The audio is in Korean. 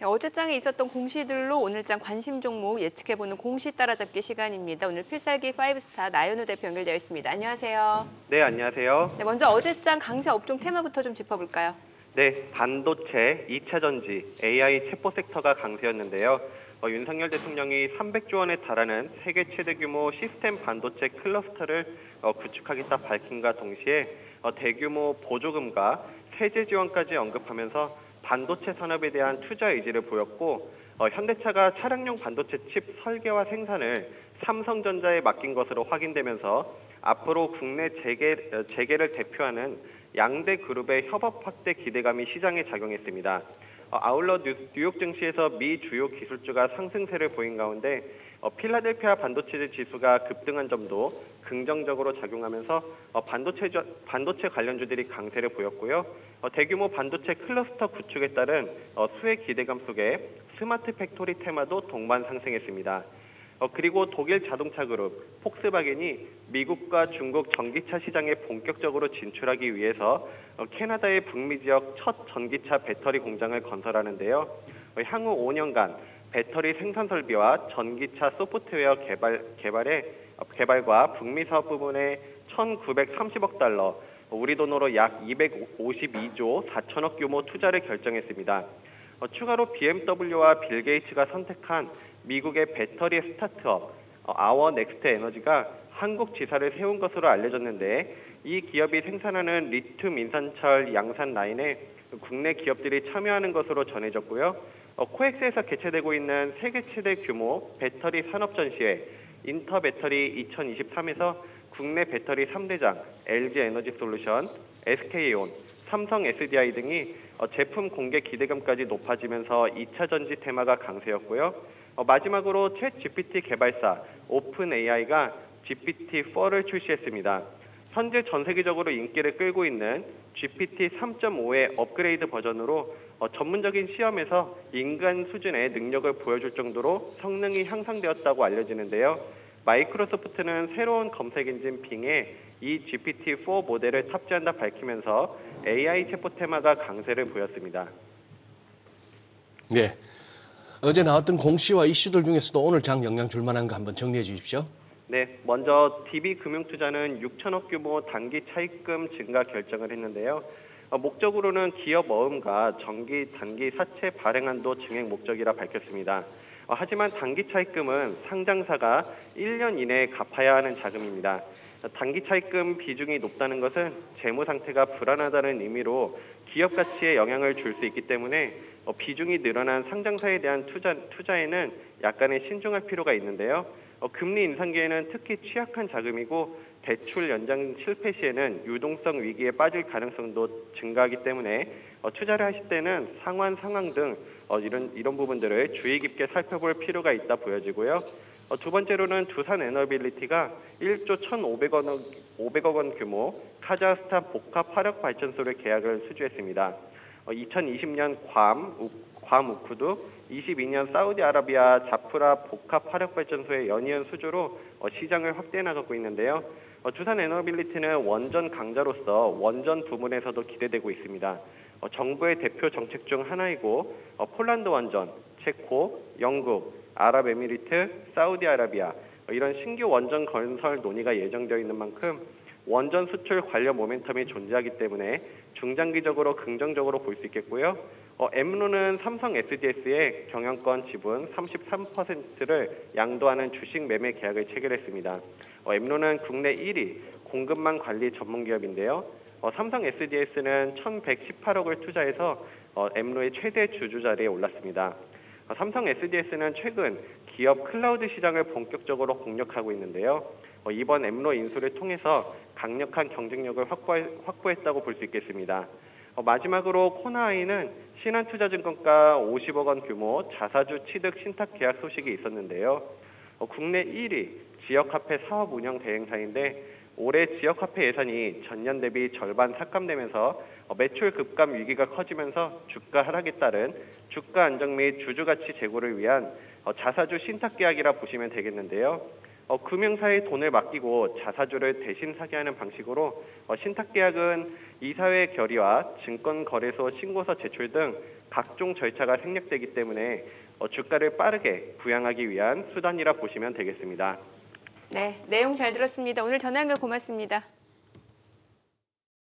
네, 어제장에 있었던 공시들로 오늘장 관심 종목 예측해보는 공시 따라잡기 시간입니다. 오늘 필살기 5스타 나연우 대표 연결되어 있습니다. 안녕하세요. 네, 안녕하세요. 네, 먼저 어제장 강세 업종 테마부터 좀 짚어볼까요? 네, 반도체, 2차 전지, AI 첩보 섹터가 강세였는데요. 어, 윤석열 대통령이 300조 원에 달하는 세계 최대 규모 시스템 반도체 클러스터를 어, 구축하겠다 밝힌과 동시에 어, 대규모 보조금과 세제 지원까지 언급하면서 반도체 산업에 대한 투자 의지를 보였고 어, 현대차가 차량용 반도체 칩 설계와 생산을 삼성전자에 맡긴 것으로 확인되면서 앞으로 국내 재계, 어, 재계를 대표하는 양대 그룹의 협업 확대 기대감이 시장에 작용했습니다. 어, 아울러 뉴, 뉴욕 증시에서 미 주요 기술주가 상승세를 보인 가운데 어, 필라델피아 반도체 지수가 급등한 점도 긍정적으로 작용하면서 어, 반도체 저- 반도체 관련주들이 강세를 보였고요. 어, 대규모 반도체 클러스터 구축에 따른 어, 수혜 기대감 속에 스마트 팩토리 테마도 동반 상승했습니다. 어, 그리고 독일 자동차 그룹 폭스바겐이 미국과 중국 전기차 시장에 본격적으로 진출하기 위해서 어, 캐나다의 북미 지역 첫 전기차 배터리 공장을 건설하는데요. 어, 향후 5년간 배터리 생산 설비와 전기차 소프트웨어 개발 개발에 어, 개발과 북미 사업 부분에 1,930억 달러, 어, 우리 돈으로 약 252조 4천억 규모 투자를 결정했습니다. 어, 추가로 BMW와 빌 게이츠가 선택한 미국의 배터리 스타트업 어, 아워 넥스트 에너지가 한국 지사를 세운 것으로 알려졌는데 이 기업이 생산하는 리튬 인산철 양산 라인에 국내 기업들이 참여하는 것으로 전해졌고요. 어, 코엑스에서 개최되고 있는 세계 최대 규모 배터리 산업 전시회 인터 배터리 2023에서 국내 배터리 3대장 LG 에너지 솔루션, SK온, 삼성 SDI 등이 어, 제품 공개 기대감까지 높아지면서 2차 전지 테마가 강세였고요. 어, 마지막으로 챗 GPT 개발사 오픈 AI가 GPT-4를 출시했습니다. 현재 전 세계적으로 인기를 끌고 있는 GPT 3.5의 업그레이드 버전으로 어, 전문적인 시험에서 인간 수준의 능력을 보여줄 정도로 성능이 향상되었다고 알려지는데요. 마이크로소프트는 새로운 검색 엔진 빙에 이 GPT-4 모델을 탑재한다 밝히면서 AI 체포 테마가 강세를 보였습니다. 네. 어제 나왔던 공시와 이슈들 중에서도 오늘 장 영향 줄 만한 거 한번 정리해 주십시오. 네, 먼저 DB금융투자는 6천억 규모 단기 차입금 증가 결정을 했는데요. 어, 목적으로는 기업 어음과 정기 단기 사채 발행한도 증액 목적이라 밝혔습니다. 어, 하지만 단기 차입금은 상장사가 1년 이내에 갚아야 하는 자금입니다. 어, 단기 차입금 비중이 높다는 것은 재무 상태가 불안하다는 의미로 기업 가치에 영향을 줄 수 있기 때문에 어, 비중이 늘어난 상장사에 대한 투자, 투자에는 약간의 신중할 필요가 있는데요. 어, 금리 인상기에는 특히 취약한 자금이고 대출 연장 실패 시에는 유동성 위기에 빠질 가능성도 증가하기 때문에 어, 투자를 하실 때는 상환 상황 등 어, 이런 이런 부분들을 주의 깊게 살펴볼 필요가 있다 보여지고요. 어, 두 번째로는 두산 에너빌리티가 1조 1,500억 원, 500억 원 규모 카자흐스탄 복합 화력 발전소를 계약을 수주했습니다. 어, 2020년 괌, 우, 괌 우쿠두, 22년 사우디아라비아 자프라 복합 화력 발전소의 연이은 수주로 어, 시장을 확대해 나가고 있는데요. 어, 두산 에너빌리티는 원전 강자로서 원전 부문에서도 기대되고 있습니다. 어, 정부의 대표 정책 중 하나이고 어, 폴란드 원전, 체코, 영국, 아랍에미리트, 사우디아라비아 어, 이런 신규 원전 건설 논의가 예정되어 있는 만큼 원전 수출 관련 모멘텀이 존재하기 때문에 중장기적으로 긍정적으로 볼 수 있겠고요. 어, 엠로는 삼성 SDS의 경영권 지분 33%를 양도하는 주식 매매 계약을 체결했습니다. 어, 엠로는 국내 1위 공급망 관리 전문 기업인데요. 어, 삼성 SDS는 1,118억을 투자해서 어, 엠로의 최대 주주 자리에 올랐습니다. 어, 삼성 SDS는 최근 기업 클라우드 시장을 본격적으로 공략하고 있는데요. 어, 이번 엠로 인수를 통해서 강력한 경쟁력을 확보해, 확보했다고 볼 수 있겠습니다. 어, 마지막으로 코나아이는 신한투자증권가 50억 원 규모 자사주 취득 신탁 계약 소식이 있었는데요. 어, 국내 1위 지역화폐 사업 운영 대행사인데 올해 지역 화폐 예산이 전년 대비 절반 삭감되면서 어, 매출 급감 위기가 커지면서 주가 하락에 따른 주가 안정 및 주주 가치 제고를 위한 어, 자사주 신탁 계약이라 보시면 되겠는데요. 어, 금융사에 돈을 맡기고 자사주를 대신 사게 하는 방식으로 어, 신탁계약은 이사회 결의와 증권거래소 신고서 제출 등 각종 절차가 생략되기 때문에 어, 주가를 빠르게 부양하기 위한 수단이라 보시면 되겠습니다. 네, 내용 잘 들었습니다. 오늘 전화 연결 고맙습니다.